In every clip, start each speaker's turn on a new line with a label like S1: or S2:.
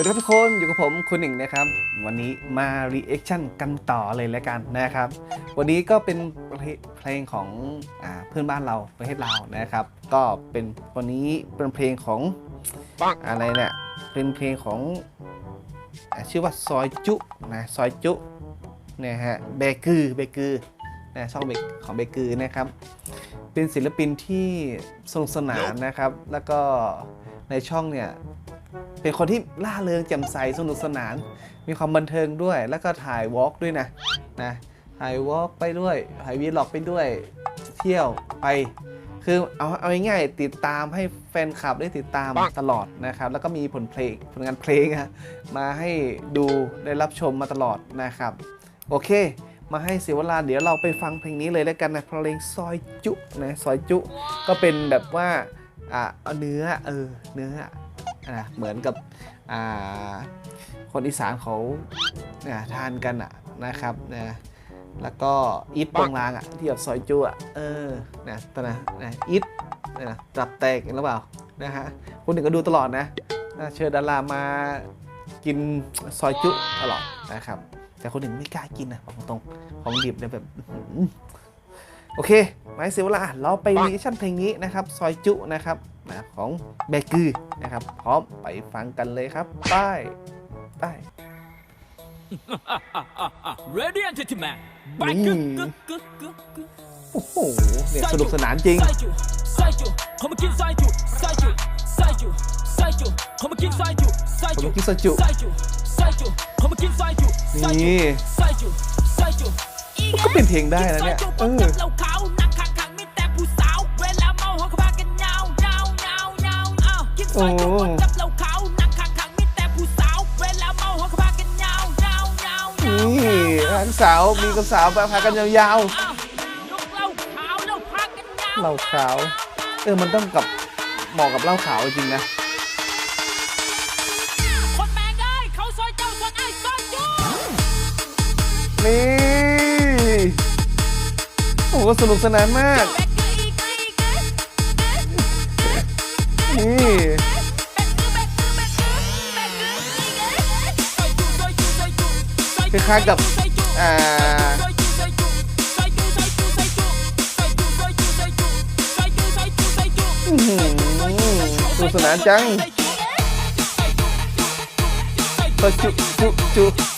S1: วัสดีครับทุกคนอยู่กับผมคุณหนึ่งนะครับ วันนี้มา reaction กันต่อเลยแล้วกันนะครับ วันนี้ก็เป็นเพลงของอเพื่อนบ้านเราประเทศลาวนะครับ ก็เป็นวันนี้เป็นเพลงของอะไรเนี่ยเป็นเพลงของอชื่อว่าซอยจุนะซอยจุนี่ยฮะเบกือเบกือนะช่องเบของเบกือนะครับ เป็นศิลปินที่สนุกสนานนะครับ แล้วก็ในช่องเนี่ย เป็นคนที่ล่าเริงแจ่มใสสนุกสนาน มีความบันเทิงด้วย แล้วก็ถ่ายวอล์กด้วยนะนะถ่ายวอล์กไปด้วยถ่ายวีล็อกไปด้วยเที่ยวไป คือเอาเอาง่ายๆติดตามให้แฟนคลับได้ติดตามตลอดนะครับ แล้วก็มีผลเพลงผลงานเพลงอะมาให้ดูได้รับชมมาตลอดนะครับ โอเค มาให้เสียเวลาเดี๋ยวเราไปฟังเพลงนี้เลยแล้วกันนะเพลงซอยจุนะซอยจุ ก็เป็นแบบว่าอ่าเอาเนื้อเออเนื้อ อะเหมือนกับอ่าคนอีสานเขาเนี่ยทานกันอะนะครับนะแล้วก็อีทโปงลางอะที่แบบซอยจุอะเออนะตอนนะนะอีทเนี่ยนะตับแตกหรือเปล่านะฮะคนหนึ่งก็ดูตลอดนะนะเชิญดารามากินซอยจุตลอดนะครับ แต่คนหนึ่งไม่กล้ากินนะบอกตรงๆของดิบเนี่ยแบบอื้อหือ โอเคไม่เสียเวลาเราไปรีแอคชั่นเพลงนี้นะครับ ซอยจุนะครับนะของเบกือนะครับ พร้อมไปฟังกันเลยครับไปไป
S2: Ready and gentlemen
S1: นี่
S2: กึกกึกกึกกึกกึก
S1: โอ้โหเนี่ยสนุกสนานจริง
S2: ไส้จุไส้จุเขามากินไส้จุไส้จุไส้จุไส้จุเขามากินไส้จุไส้
S1: ผม
S2: จุ
S1: กินซอยจุ
S2: ไส้จุไส้จุเขามากินไส้จุไส้จุ
S1: นี่
S2: ไส้จุไส้จุ
S1: เปลี่ยนเพลงได้นะเนี่ย
S2: เอ
S1: อ
S2: โอ้นี่สาวมีกับสาวพากันยาว
S1: ๆเหล่าขาว เออ มันต้องกับเหมาะกับเหล้าขาวจริงนะ
S2: นี่ ว่าสนุ
S1: กสนานมาก นี่
S2: ค
S1: ล้ายกับ
S2: อ่า
S1: สนุกสนานจังจุจุจุ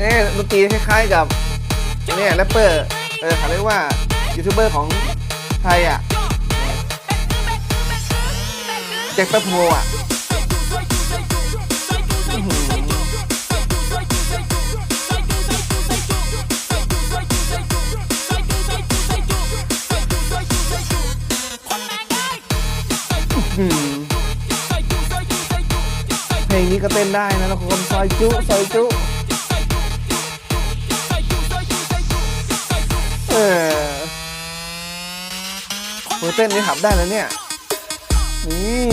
S2: เนี่ย
S1: ด
S2: นต
S1: รี
S2: ค
S1: ล้ายๆกับเนี่ยแรปเปอร์เออเขาเรียกว่ายูทูบเบอร์ของไทยอะแจ็คแป๊บโมอะเพลงนี้ก็เต้นได้นะทุกคนซอยจุซอยจุ เต้นนี่หับได้แล้วเนี่ย นี่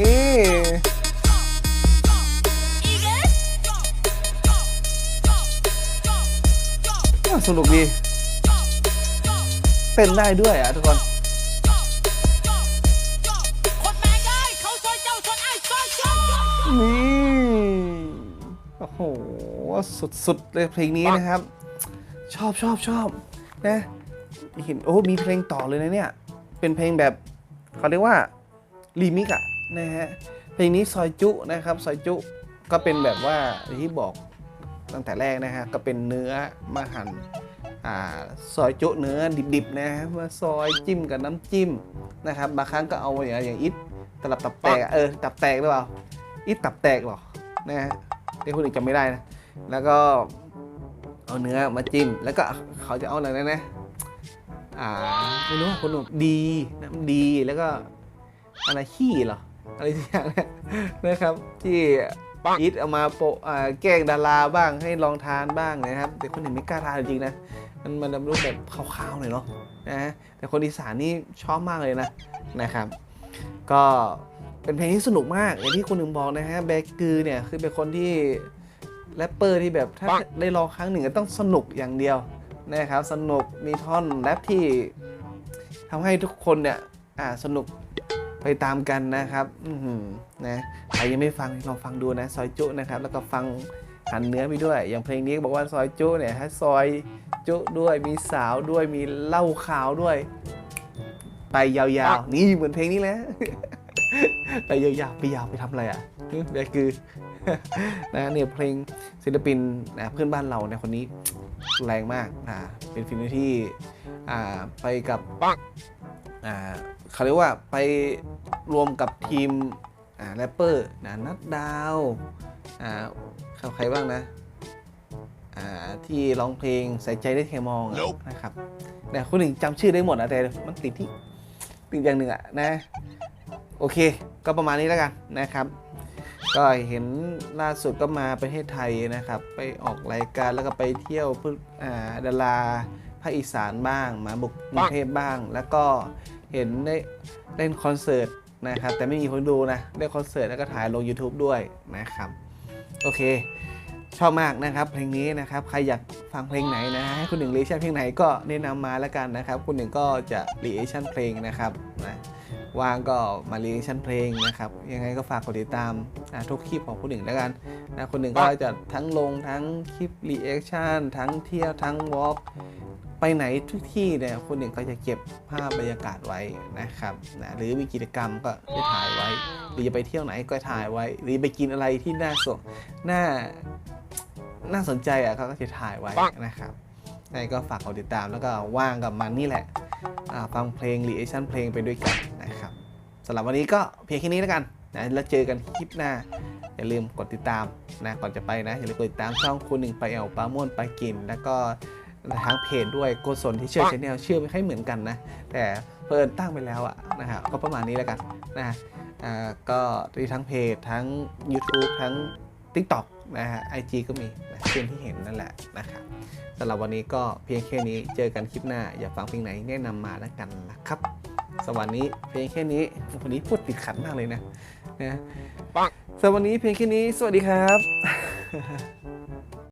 S1: นี่สนุกดี เต้นได้ด้วยอะทุกคนนี่ โอ้โหสุด ๆ เลยเพลงนี้นะครับ ชอบชอบชอบนะเห็นโอ้มีเพลงต่อเลยนะเนี่ย เป็นเพลงแบบเขาเรียกว่ารีมิกอะนะฮะเพลงนี้ซอยจุนะครับซอยจุก็เป็นแบบว่าที่บอกตั้งแต่แรกนะฮะก็เป็นเนื้อมาหั่นอ่าซอยจุเนื้อดิบๆนะฮะมาซอยจิ้มกับน้ำจิ้มนะครับบางครั้งก็เอาอย่างอย่างอิทตลับตับแตกเออตับแตกหรือเปล่าอิทตับแตกหรอนะฮะ ที่คนอื่นจำไม่ได้นะ แล้วก็เอาเนื้อมาจิ้ม แล้วก็เขาจะเอาอะไรนะนะ อ่าไม่รู้ว่าคนบอกดีน้ำดี แล้วก็อะไรขี้เหรอ อะไรทุกอย่างเนี่ยนะครับ ที่อีทเอามาโปะแกล้งดาราบ้างให้ลองทานบ้างนะครับ แต่คนอื่นไม่กล้าทานจริงๆนะ มันมันรูปแบบขาวๆหน่อยเนาะนะฮะแต่คนอีสานนี่ชอบมากเลยนะนะครับ ก็ เป็นเพลงที่สนุกมากอย่างที่คุณหนึ่งบอกนะฮะแบกกือเนี่ยคือเป็นคนที่แรปเปอร์ที่แบบถ้าได้ลองครั้งหนึ่งก็ต้องสนุกอย่างเดียวนะครับสนุกมีท่อนแรปที่ทำให้ทุกคนเนี่ยอ่าสนุกไปตามกันนะครับอืนะใครยังไม่ฟังลองฟังดูนะซอยจุนะครับ แล้วก็ฟังหันเนื้อไปด้วย อย่างเพลงนี้บอกว่าซอยจุเนี่ยฮะซอยจุด้วยมีสาวด้วยมีเหล้าขาวด้วย ไปยาวๆ นี่เหมือนเพลงนี้แหละ ไปยาวๆไปยาวไปทำอะไรอะเดี๋ยวคือนะเนี่ยเพลงศิลปินนะเพื่อนบ้านเราเนี่ยคนนี้แรงมากนะเป็นฟิลที่อ่าไปกับอ่าเขาเรียกว่าไปรวมกับทีมอ่าแรปเปอร์นะนัดดาวอ่าเขาใครบ้างนะอ่าที่ร้องเพลงใส่ใจได้แค่มองอะนะครับแต่คนหนึ่งจำชื่อได้หมดนะแต่มันติดที่ติดอย่างหนึ่งอะนะ โอเค ก็ประมาณนี้แล้วกันนะครับ ก็เห็นล่าสุดก็มาประเทศไทยนะครับ ไปออกรายการแล้วก็ไปเที่ยวเพื่ออ่าดาราภาคอีสานบ้างมาบุกกรุงเทพบ้าง แล้วก็เห็นได้เล่นคอนเสิร์ตนะครับ แต่ไม่มีคนดูนะเล่นคอนเสิร์ตแล้วก็ถ่ายลง YouTube ด้วยนะครับ โอเค ชอบมากนะครับเพลงนี้นะครับ ใครอยากฟังเพลงไหนนะให้คุณหนึ่งรีชั่นเพลงไหนก็แนะนำมาแล้วกันนะครับ คุณหนึ่งก็จะรีชั่นเพลงนะครับนะ ว่างก็มารีชั่นเพลงนะครับ ยังไงก็ฝากกดติดตามทุกคลิปของคุณหนึ่งแล้วกันนะคุณหนึ่งก็จะทั้งลงทั้งคลิปรีแอคชั่นทั้งเที่ยวทั้งวอล์กไปไหนทุกที่เนี่ยคุณหนึ่งก็จะเก็บภาพบรรยากาศไว้นะครับนะหรือมีกิจกรรมก็จะถ่ายไว้ หรือจะไปเที่ยวไหนก็ถ่ายไว้ หรือไปกินอะไรที่น่าสนน่าน่าสนใจอะเขาก็จะถ่ายไว้นะครับยังไงก็ฝากกดติดตามแล้วก็ว่างกับมันนี่แหละฟังเพลงรีแอคชั่นเพลงไปด้วยกัน สำหรับวันนี้ก็เพียงแค่นี้แล้วกันนะแล้วเจอกันคลิปหน้า อย่าลืมกดติดตามนะก่อนจะไปนะอย่าลืมกดติดตามช่องคุณหนึ่งไปเอลปลาม่วนไปกิน แล้วก็ทางเพจด้วยโกศลที่เชื่อชแนลชื่อไม่ค่อยเหมือนกันนะ แต่เพิ่นตั้งไปแล้วอะนะฮะก็ประมาณนี้แล้วกันนะอ่าก็มีทั้งเพจทั้ง YouTube ทั้ง TikTok นะฮะ IG ก็มีนะเช่นที่เห็นนั่นแหละนะครับสำหรับวันนี้ก็เพียงแค่นี้เจอกันคลิปหน้า อย่าฟังเพลงไหนแนะนำมาแล้วกันนะครับ สวัสดีเพียงแค่นี้วันนี้พูดติดขัดมากเลยนะนะสำหรับวันนี้เพียงแค่นี้ สวัสดีครับ